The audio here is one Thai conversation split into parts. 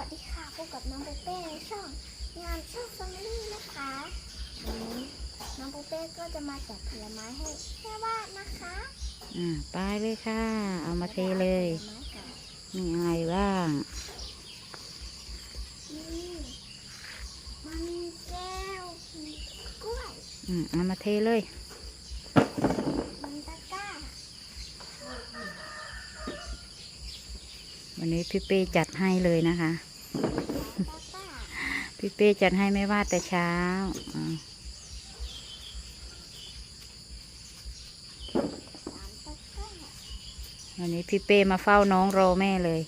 วัสดีค่ะพบกับน้องปูเป้ในช่อง งานช่องฟามิลี่นะคะวันนี้น้องปูเป้ก็จะมาจัดผลไม้ให้แม่บ้านนะคะอ่าไปเลยค่ะ เอามาเทเลยผลไม้ก่อนมีอะไรบ้าง นี่มันแก้วมีกล้วย อืมเอามาเทเลย มันตะกร้าวันนี้พี่เป้จัดให้เลยนะคะตะกร้า พี่เป้จัดให้ไม่ว่าแต่เช้าอ่าสามตะกร้าวันนี้พี่เป้มาเฝ้าน้องรอแม่เลย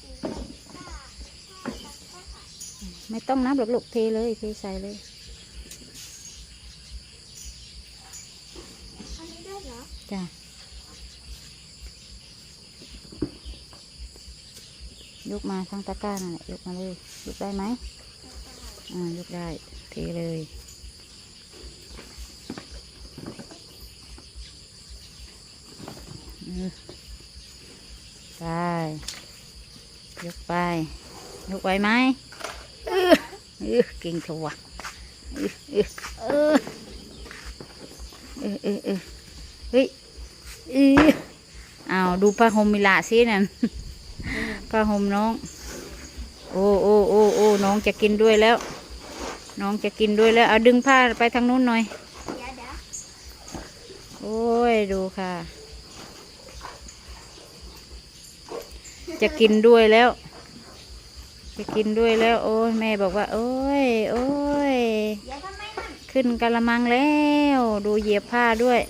สี่ตะกร้าห้าตะกร้าไม่ต้องนับหรอกลูกเทเลยเทใส่เลยอันนี้ด้วยเหรอจ้ะ ยกมาทั้งตะกร้านั่นแหละยกมาเลย ยกได้ไหมอ่ายกได้เทเลยไปยกไป ยกไหวไหมเออเออเก่งชัวะเออเออเออเออเออเฮ้ยเออเอาดูผ้าห่มมิละสินั่น ผ้าห่มน้อง โอ้โอ้โอ้โอ้น้องจะกินด้วยแล้ว น้องจะกินด้วยแล้ว เอาดึงผ้าไปทางนู้นหน่อย โอ้ยดูค่ะ จะกินด้วยแล้ว จะกินด้วยแล้ว โอ้ยแม่บอกว่า โอ้ย โอ้ย ขึ้นกะละมังแล้ว ดูเหยียบผ้าด้วย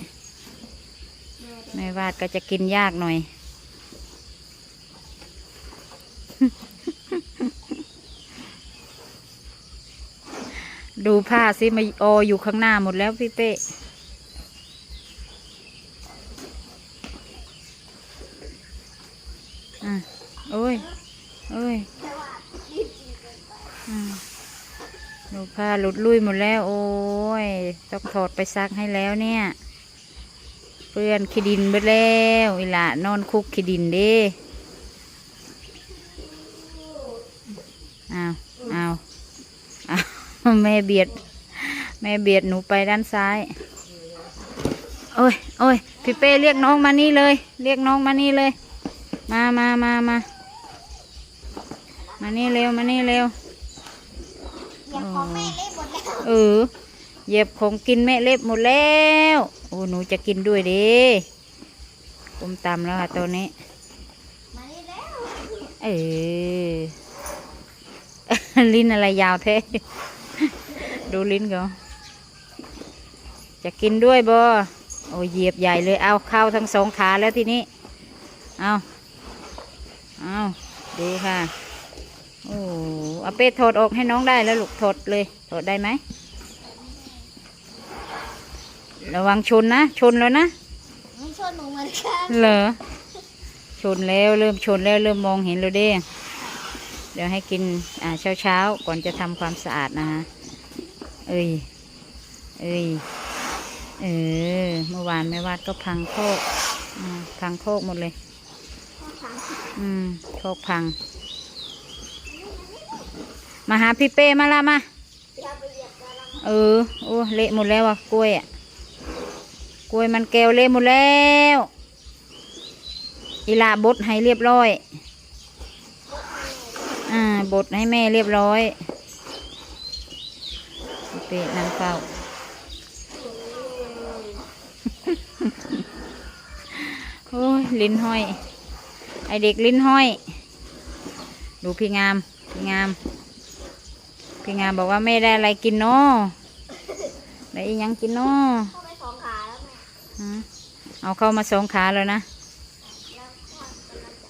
แม่วาดก็จะกินยากหน่อย ดูผ้าสิมาอออยู่ข้างหน้าหมดแล้วพี่เป้อะโอ้ย โอ้ยดูผ้าหลุดลุยหมดแล้ว โอ้ย ต้องถอดไปซักให้แล้วเนี่ยเปื้อนขี้ดินไปแล้วอีหละนอนคุกขี้ดินเด้อาเอาเอา แม่เบียด แม่เบียดหนูไปด้านซ้าย โอ้ยโอ้ยพี่เป้เรียกน้องมานี่เลย เรียกน้องมานี่เลย มามามามามานี่เร็วมานี่เร็วอย่าของแม่เละหมดแล้วเออเหยียบของกินแม่เล็บหมดแล้ว โอ้หนูจะกินด้วยดิก้มตำแล้วค่ะตัวนี้มานี่แล้วเออลิ้นอะไรยาวแท้ ดูลิ้นเขาจะกินด้วยบ่โอ้ยเหยียบใหญ่เลยเอาเข้าทั้งสองขาแล้วทีนี้ เอาเอาดูค่ะโอ้เอาเป้ถอดออกให้น้องได้แล้วลูกถอดเลยถอดได้ไหม ระวังชนนะ ชนแล้วนะมันชนหนูเหมือนกันเหรอชนแล้วเริ่มชนแล้วเริ่มมองเห็นแล้วเด้ เดี๋ยวให้กินอ่าเช้าเช้าๆก่อนจะทำความสะอาดนะฮะ เอ้ย เอ้ย เออ เมื่อวานแม่วาดก็พังโคกพังโคกหมดเลย อืม โคกพัง มาหาพี่เป้มาละมาเหยียบกระลังเออ โอ้ เละหมดแล้วอะ กล้วยอะ กล้วยมันแก้วเละหมดแล้ว อีลาบดให้เรียบร้อย อ่า บดให้แม่เรียบร้อย เป๊ะนั่งเฝ้าโอ้ยลิ้นห้อย ไอเด็กลิ้นห้อย ดูพี่งาม พี่งาม พี่งามบอกว่าแม่ได้อะไรกินเนาะได้อียังกินเนาะเข้าไปสองขาแล้วแม่ฮะเอาเข้ามาสองขาแล้วนะแล้วก็กำลังจะ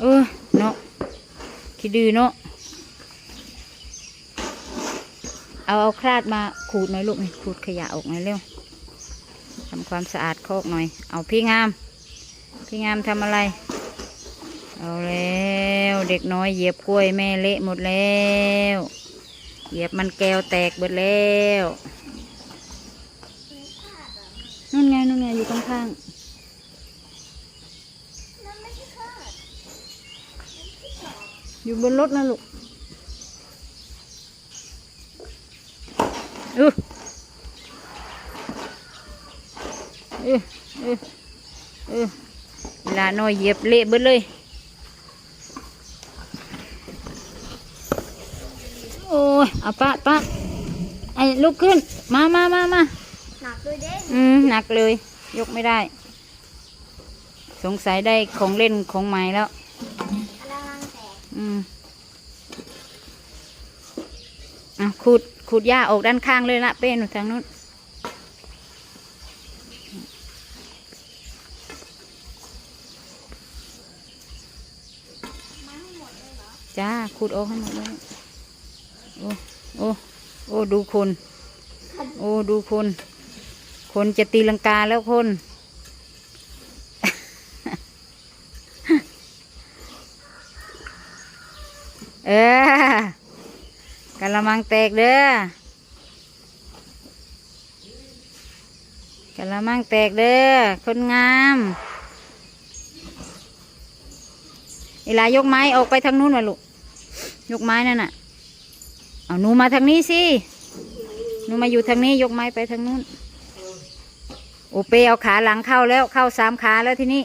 เออเนาะคิดดื้อเนาะ เอาเอาคราดมาขูดหน่อยลูกนี่ขูดขยะออกหน่อยเร็วทำความสะอาดโคกหน่อย เอาพี่งาม พี่งามทำอะไร เอาแล้วเด็กน้อยเหยียบกล้วยแม่เละหมดแล้ว เหยียบมันแก้วแตกหมดแล้วนู่นไงนู่นไงอยู่ข้างข้างอยู่บนรถนะลูก ออเออเออเออเวลาน้อยเหยียบเละเบิดเลย โอ้ยเอาปะปะไอ้ลุกขึ้น มามามามาหนักด้วยเด้อืมหนักเลย ยกไม่ได้ สงสัยได้ของเล่นของใหม่แล้วกำลังแตกอืม อะขูดขูดหญ้าออกด้านข้างเลยละเป้หนูทางนู้นจ้าขูดออกให้หมดเลยโอ้โอ้โอ้ดูคน โอ้ดูคน คนจะตีลังกาแล้วคนเออ กะละมังแตกเด้อกะละมังแตกเด้อคนงามเวลายกไม้ออกไปทางนู้นมาลูกยกไม้นั่นน่ะเอาหนูมาทางนี้สิหนูมาอยู่ทางนี้ยกไม้ไปทางนู้นโอเปเอาขาหลังเข้าแล้วเข้าสามขาแล้วทีนี้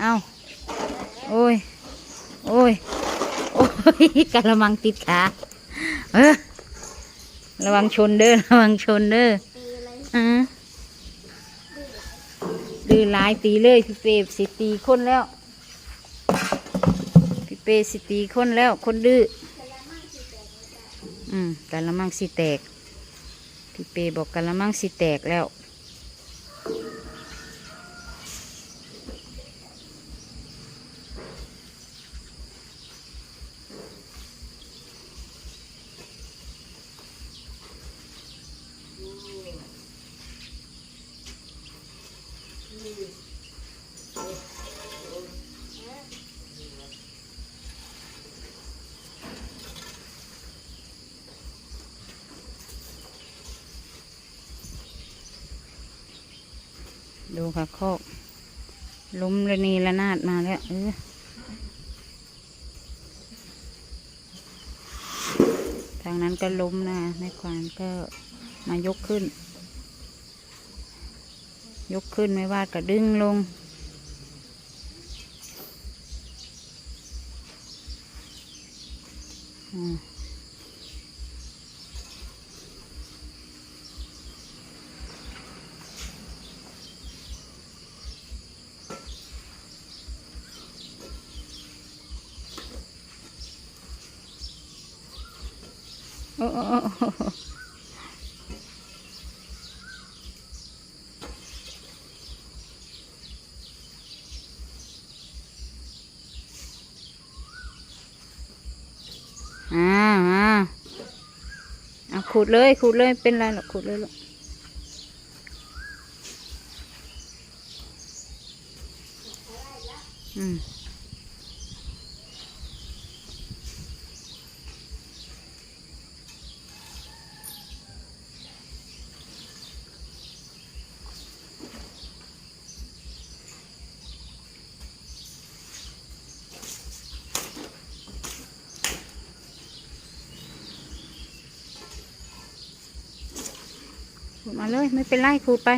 เอาโอ้ยโอ้ยโอ้ยกะละมังติดขา เออ ระวังชนเด้อ ระวังชนเด้อตีเลยอือดื้อหลายตีเลยพี่เปบสิตีคนแล้ว พี่เปสิตีคนแล้ว คนดื้อ อืมกะละมังสิแตก พี่เปบอกกะละมังสิแตกแล้ว ดูค่ะโคกล้มระนีระนาดมาแล้วเออทางนั้นก็ล้มนะแม่ควานก็มายกขึ้น ยกขึ้นไม่ว่าก็ดึงลง อืม อ่าอ่าเอาขูดเลยขูดเลยเป็นไรหรอกขูดเลยลูกอืม มาเลย ไม่เป็นไรขูดไป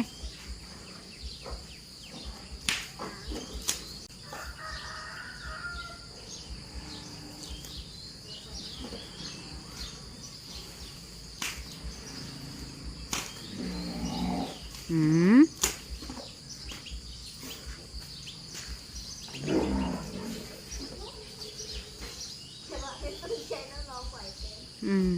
อืม อืม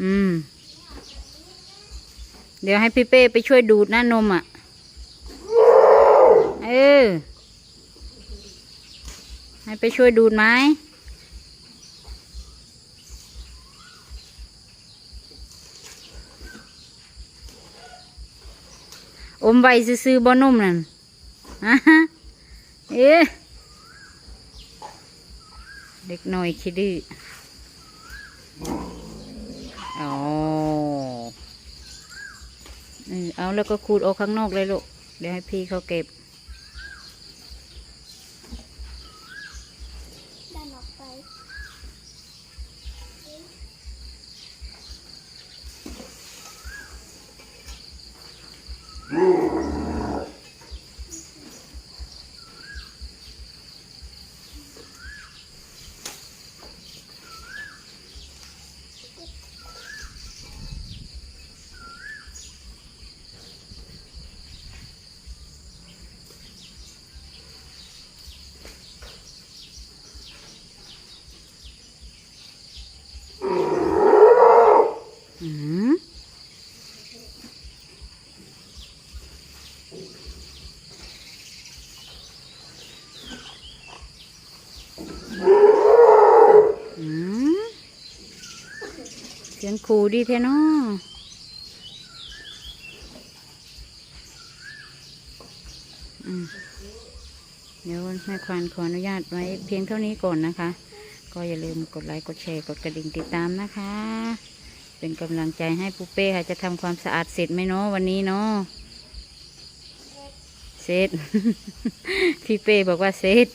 อืม เดี๋ยวให้พี่เป้ไปช่วยดูดหน้านมอะ เออ ให้ไปช่วยดูดไหมอมไว้ซื้อๆบ่นมนั่นอะฮะเอ๊ะเด็กหน่อยคิดดื้อ อ๋อ เออเอาแล้วก็ขูดออกข้างนอกเลยลูก เดี๋ยวให้พี่เขาเก็บดันออกไปอื เสียงครูดีเทเนาะอืมเดี๋ยวแม่ควานขออนุญาตไว้เพียงเท่านี้ก่อนนะคะ ก็อย่าลืมกดไลค์กดแชร์กดกระดิ่งติดตามนะคะ เป็นกำลังใจให้ปูเป้ค่ะจะทำความสะอาดเสร็จไหมเนาะวันนี้เนาะเสร็จพี่เป้บอกว่าเสร็จ